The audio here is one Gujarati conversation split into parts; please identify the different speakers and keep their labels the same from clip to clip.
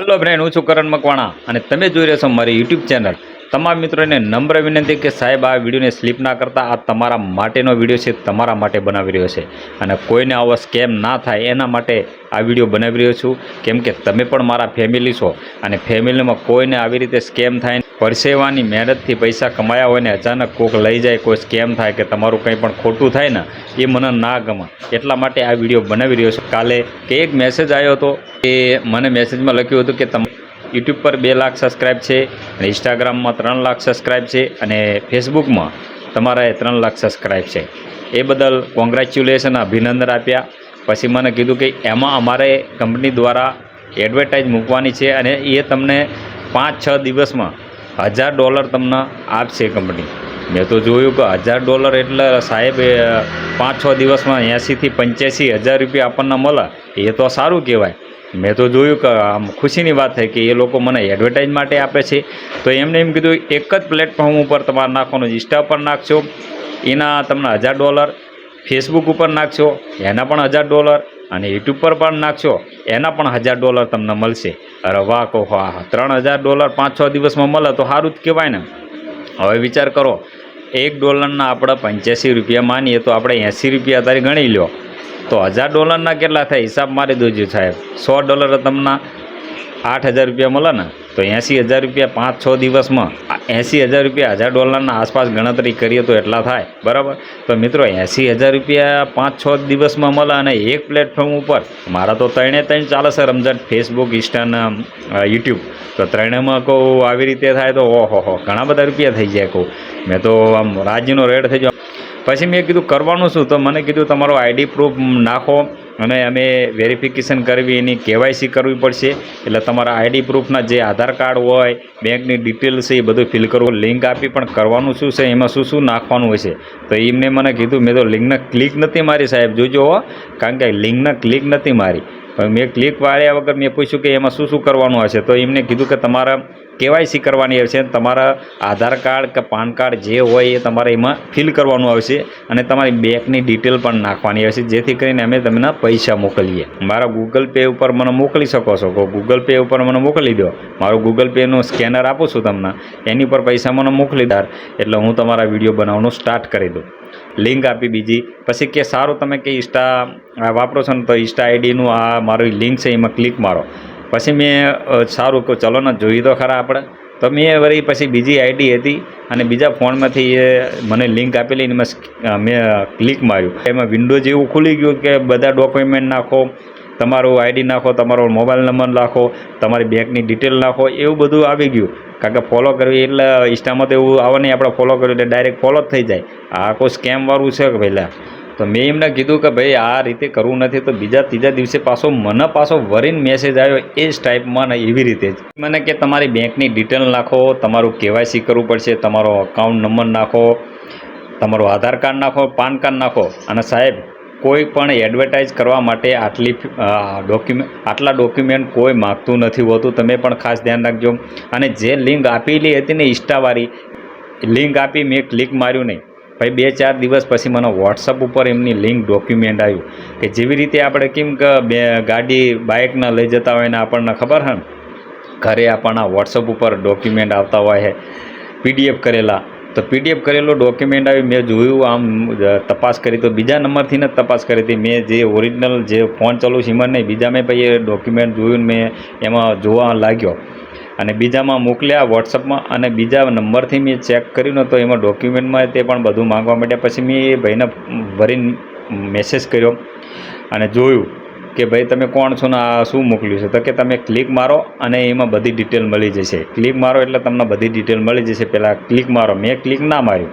Speaker 1: હલો ફ્રેન્ડ હું છું કરણ મકવાણા અને તમે જોઈ રહ્યા છો મારી યુટ્યુબ ચેનલ તમામ મિત્રોને નમ્ર વિનંતી કે સાહેબ, આ વિડીયોને સ્લીપ ના કરતા, આ તમારા માટેનો વીડિયો છે, તમારા માટે બનાવી રહ્યો છે. અને કોઈને આવો સ્કેમ ના થાય, એના માટે આ વીડિયો બનાવી રહ્યો છું. કેમ કે તમે પણ મારા ફેમિલી છો અને ફેમિલીમાં કોઈને આવી રીતે સ્કેમ થાય પરસેવાની મહેનતથી પૈસા કમાયા હોય ને અચાનક કોક લઈ જાય, કોઈ સ્કેમ થાય કે તમારું કંઈ પણ ખોટું થાય ને, એ મને ના ગમે. એટલા માટે આ વીડિયો બનાવી રહ્યો છું. કાલે કે એક મેસેજ આવ્યો હતો કે મને મેસેજમાં લખ્યું હતું કે તમે યુટ્યુબ પર બે લાખ સબસ્ક્રાઈબ છે, અને ઇન્સ્ટાગ્રામમાં ત્રણ લાખ સબસ્ક્રાઈબ છે, અને ફેસબુકમાં તમારા ત્રણ લાખ સબસ્ક્રાઈબ છે. એ બદલ કોંગ્રેચ્યુલેશન અભિનંદન આપ્યા. પછી મને કીધું કે એમાં અમારે કંપની દ્વારા એડવર્ટાઇઝ મૂકવાની છે, અને એ તમને પાંચ છ દિવસમાં હજાર ડોલર તમને આપશે કંપની મેં તો જોયું કે હજાર ડોલર એટલે સાહેબ પાંચ છ દિવસમાં એંશીથી પંચ્યાસી હજાર રૂપિયા આપણને મળે. એ તો સારું કહેવાય. મેં તો જોયું કે આમ ખુશીની વાત થઈ કે એ લોકો મને એડવર્ટાઇઝ માટે આપે છે. તો એમને એમ કીધું, એક જ પ્લેટફોર્મ ઉપર તમારે નાખવાનું ઇન્સ્ટા પર નાખશો, એના તમને હજાર ડોલર ફેસબુક ઉપર નાખશો, એના પણ હજાર ડોલર અને યુટ્યુબ પર પણ નાખશો. એના પણ હજાર ડોલર તમને મળશે. અરે વાહ, કહો, હા ત્રણ હજાર ડોલર પાંચ છ દિવસમાં મળે તો સારું જ કહેવાય ને. હવે વિચાર કરો, એક ડોલરના આપણે પંચ્યાસી રૂપિયા માનીએ તો આપણે એંસી રૂપિયા અત્યારે ગણી લો તો હજાર ડોલરના કેટલા થાય? હિસાબ મારી દોજો સાહેબ. સો ડોલર તમને આઠ હજાર રૂપિયા મળે ને, તો એંસી હજાર રૂપિયા પાંચ છ દિવસમાં એંસી હજાર રૂપિયા હજાર ડોલરના આસપાસ ગણતરી કરીએ તો એટલા થાય, બરાબર? તો મિત્રો, એંસી હજાર રૂપિયા પાંચ છ દિવસમાં મળે અને એક પ્લેટફોર્મ ઉપર, મારા તો ત્રણે ત્રણ ચાલે છે રમઝાન ફેસબુક ઇન્સ્ટા યુટ્યુબ તો ત્રણેમાં કહું આવી રીતે થાય તો ઓહો હો, ઘણા બધા રૂપિયા થઈ જાય કહું મેં તો આમ રાજ્યનો રેડ થઈ જાય પછી મેં કીધું, કરવાનું શું? તો મને કીધું, તમારો આઈડી પ્રૂફ નાખો. અને અમે વેરિફિકેશન કરવી, એની કેવાયસી કરવી પડશે. એટલે તમારા આઈડી પ્રૂફના જે આધાર કાર્ડ હોય બેંકની ડિટેલ્સ એ બધું ફિલ કરવું. લિંક આપી પણ કરવાનું શું છે, એમાં શું શું નાખવાનું હશે. તો એમને મને કીધું, મેં તો લિંકને ક્લિક નથી મારી સાહેબ, જોજો હો. કારણ કે લિંકને ક્લિક નથી મારી. મેં ક્લિક વાળ્યા વગર મેં પૂછ્યું કે એમાં શું શું કરવાનું હશે. તો એમને કીધું કે તમારા કેવાયસી કરવાની આવશે તમારા આધાર કાર્ડ કે પાન કાર્ડ જે હોય એ તમારે એમાં ફિલ કરવાનું આવશે અને તમારી બેંકની ડિટેલ પણ નાખવાની આવશે જેથી કરીને અમે તમને પૈસા મોકલીએ. મારા ગૂગલ પે ઉપર મને મોકલી શકો છો. ગૂગલ પે ઉપર મને મોકલી દો. મારું ગૂગલ પેનું સ્કેનર આપું છું તમને. એની પર પૈસા મને મોકલી દાર એટલે હું તમારા વીડિયો બનાવવાનું સ્ટાર્ટ કરી દઉં. લિંક આપી બીજી. પછી કે સારું તમે કે ઇન્સ્ટા વાપરો છો ને તો ઇન્સ્ટા આઈડીનું આ મારું લિંક છે, એમાં ક્લિક મારો. પછી મેં સારું કહું, ચલો ને જોઈ તો ખરા આપણે. તો મેં વળી પછી બીજી આઈડી હતી અને બીજા ફોનમાંથી એ મને લિંક આપેલી અને મેં ક્લિક માર્યું. એમાં વિન્ડો જેવું ખુલી ગયું કે બધા ડોક્યુમેન્ટ નાખો, તમારું આઈડી નાખો, તમારો મોબાઈલ નંબર નાખો, તમારી બેંકની ડિટેલ નાખો, એવું બધું આવી ગયું. કારણ કે ફોલો કરવી એટલે ઇન્સ્ટામાં તો એવું આવે નહીં, આપણે ફોલો કર્યું એટલે ડાયરેક્ટ ફોલો જ થઈ જાય. આ કોઈ સ્કેમવાળું છે કે પહેલાં તો મેં એમને કીધું કે ભાઈ, આ રીતે કરવું નથી, તો બીજા ત્રીજા દિવસે પાછો મને પાછો વરીન મેસેજ આવ્યો એ જ ટાઈપમાં ને એવી રીતે જ. મને કે તમારી બેંકની ડિટેલ નાખો, તમારું કેવાયસી કરવું પડશે, તમારો અકાઉન્ટ નંબર નાખો, તમારું આધાર કાર્ડ નાખો, પાન કાર્ડ નાખો. અને સાહેબ, કોઈ પણ એડવર્ટાઇઝ કરવા માટે આટલી ડોક્યુમેન્ટ આટલા ડોક્યુમેન્ટ કોઈ માગતું નથી હોતું. તમે પણ ખાસ ધ્યાન રાખજો. અને જે લિંક આપેલી હતી ને ઇન્સ્ટાવાળી લિંક આપી મેં ક્લિક માર્યું નહીં. ભાઈ, બે ચાર દિવસ પછી મને વોટ્સઅપ ઉપર એમની લિંક ડોક્યુમેન્ટ આવ્યું કે જેવી રીતે આપણે કેમ કે બે ગાડી બાઇકના લઈ જતા હોય ને આપણને ખબર હે ઘરે આપણના વોટ્સઅપ ઉપર ડોક્યુમેન્ટ આવતા હોય છે પીડીએફ કરેલા. તો પીડીએફ કરેલો ડોક્યુમેન્ટ આવી મેં જોયું, આમ તપાસ કરી તો બીજા નંબરથી ને તપાસ કરી હતી. મેં જે ઓરિજિનલ જે ફોન ચાલુ છે, એમાં નહીં બીજા મેં પછી ડોક્યુમેન્ટ જોયું મેં એમાં જોવા લાગ્યો. અને બીજામાં મોકલ્યા વોટ્સઅપમાં અને બીજા નંબરથી મેં ચેક કર્યું તો એમાં ડોક્યુમેન્ટમાં તે પણ બધું માંગવા માંડ્યા. પછી મેં એ ભાઈને ભરીને મેસેજ કર્યો અને જોયું કે ભાઈ તમે કોણ છો ને આ શું મોકલ્યું છે? તો કે તમે ક્લિક મારો અને એમાં બધી ડિટેલ મળી જશે. ક્લિક મારો એટલે તમને બધી ડિટેલ મળી જશે. પહેલાં ક્લિક મારો. મેં ક્લિક ના માર્યું.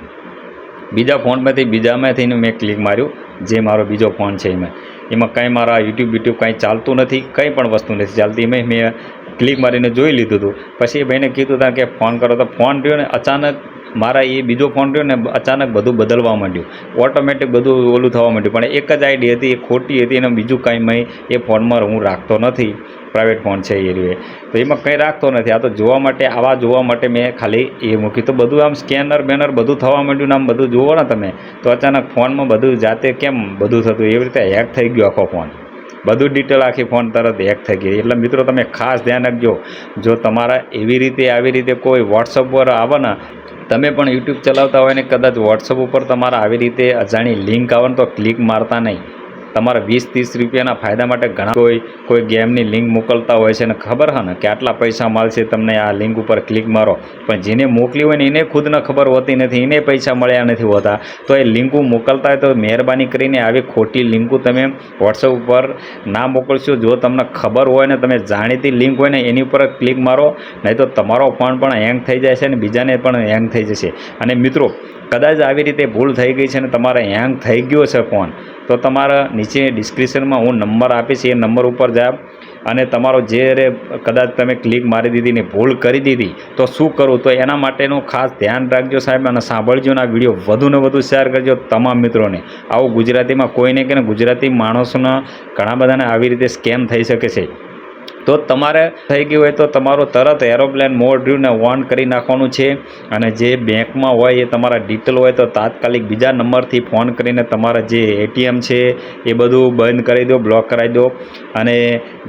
Speaker 1: બીજા ફોનમાંથી બીજામાંથી મેં ક્લિક માર્યું જે મારો બીજો ફોન છે એમાં. એમાં કંઈ મારા યુટ્યુબ યુટ્યુબ કાંઈ ચાલતું નથી, કંઈ પણ વસ્તુ નથી ચાલતી. એમાં મેં ક્લિક મારીને જોઈ લીધું હતું પછી એ ભાઈને કીધું હતા કે ફોન કરો તો ફોન રહ્યો ને અચાનક મારા એ બીજો ફોન રહ્યો ને અચાનક બધું બદલવા માંડ્યું. ઓટોમેટિક બધું ઓલું થવા માંડ્યું. પણ એક જ આઈડી હતી એ ખોટી હતી અને બીજું કાંઈ મેં એ ફોનમાં હું રાખતો નથી. પ્રાઇવેટ ફોન છે એ રીતે તો એમાં કંઈ રાખતો નથી. આ તો જોવા માટે, આવા જોવા માટે મેં ખાલી એ મૂકી. તો બધું આમ સ્કેનર બેનર બધું થવા માંડ્યું આમ બધું જુઓ ને તમે, તો અચાનક ફોનમાં બધું જાતે કેમ બધું થતું? એવી રીતે હેક થઈ ગયો આખો ફોન બધું ડિટેલ આખી ફોન તરત હેક થઈ ગઈ. એટલે મિત્રો તમે ખાસ ધ્યાન રાખજો, જો તમારા એવી રીતે, આવી રીતે કોઈ વોટ્સઅપ પર આવે ને, તમે પણ યુટ્યુબ ચલાવતા હોય ને, કદાચ વોટ્સઅપ ઉપર તમારા આવી રીતે અજાણી લિંક આવે ને, તો ક્લિક મારતા નહીં. તમારા વીસ ત્રીસ રૂપિયાના ફાયદા માટે ઘણા કોઈ કોઈ ગેમની લિંક મોકલતા હોય છે અને ખબર હા ને કે આટલા પૈસા મળશે તમને આ લિંક ઉપર ક્લિક મારો. પણ જેને મોકલી હોય ને એને ખુદને ખબર હોતી નથી, એને પૈસા મળ્યા નથી હોતા. તો એ લિંકો મોકલતા હોય તો મહેરબાની કરીને આવી ખોટી લિંકો તમે વોટ્સઅપ ઉપર ના મોકલશો. જો તમને ખબર હોય ને, તમે જાણીતી લિંક હોય ને, એની ઉપર ક્લિક મારો. નહીં તો તમારો ફોન પણ હેંગ થઈ જાય છે અને બીજાને પણ હેંગ થઈ જશે. અને મિત્રો, કદાચ આવી રીતે ભૂલ થઈ ગઈ છે ને, તમારે હેંગ થઈ ગયો છે ફોન તો તમારા નીચે ડિસ્ક્રિપ્શનમાં હું નંબર આપીશ, એ નંબર ઉપર જાવ અને તમારો જે કદાચ તમે ક્લિક મારી દીધી ને ભૂલ કરી દીધી, તો શું કરું? તો એના માટેનું ખાસ ધ્યાન રાખજો સાહેબ અને સાંભળજો અને આ વીડિયો વધુને વધુ શેર કરજો તમામ મિત્રોને. આવું ગુજરાતીમાં કોઈને કે ગુજરાતી માણસોના ઘણા બધાને આવી રીતે સ્કેમ થઈ શકે છે. તો તમારે થઈ ગયું હોય તો તમારું તરત એરોપ્લેન મોડ રહ્યું ને ઓન કરી નાખવાનું છે. અને જે બેંકમાં હોય એ તમારા ડિટેલ હોય તો તાત્કાલિક બીજા નંબરથી ફોન કરીને તમારા જે એટીએમ છે એ બધું બંધ કરી દો બ્લોક કરાવી દો. અને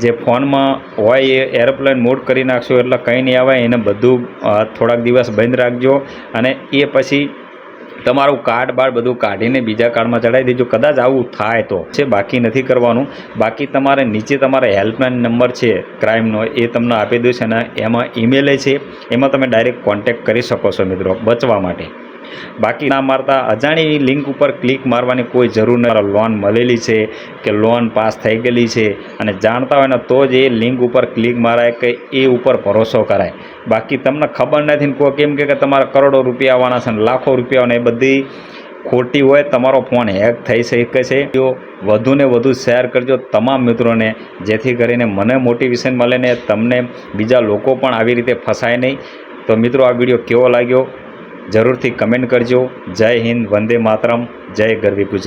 Speaker 1: જે ફોનમાં હોય એ એરોપ્લેન મોડ કરી નાખશો એટલે કંઈ નહીં આવે, એને બધું થોડાક દિવસ બંધ રાખજો. અને એ પછી તમારું કાર્ડ બાર બધું કાઢીને બીજા કાર્ડમાં ચડાવી દેજો. કદાચ આવું થાય તો. છે, બાકી નથી કરવાનું. બાકી તમારે નીચે તમારા હેલ્પલાઇન નંબર છે, ક્રાઇમનો, એ તમને આપી દેશે અને એમાં ઈમેલ છે. એમાં તમે ડાયરેક્ટ કોન્ટેક્ટ કરી શકો છો મિત્રો, બચવા માટે. બાકી ના મારતા અજાણી લિંક ઉપર ક્લિક મારવાની કોઈ જરૂર નહીં લોન મળેલી છે કે લોન પાસ થઈ ગયેલી છે અને જાણતા હોય ને તો જ એ લિંક ઉપર ક્લિક મારાય કે એ ઉપર ભરોસો કરાય. બાકી તમને ખબર નથી કોઈ કેમ કે તમારા કરોડો રૂપિયા આવવાના છે ને લાખો રૂપિયા આવવાના એ બધી ખોટી હોય તમારો ફોન હેક થઈ શકે છે. જો વધુ ને વધુ શેર કરજો તમામ મિત્રોને, જેથી કરીને મને મોટિવેશન મળે ને તમને બીજા લોકો પણ આવી રીતે ફસાય નહીં. તો મિત્રો, આ વીડિયો કેવો લાગ્યો? જરૂરથી કમેન્ટ કરજો. જય હિન્દ વંદે માતરમ જય ગરવી ગુજરાત.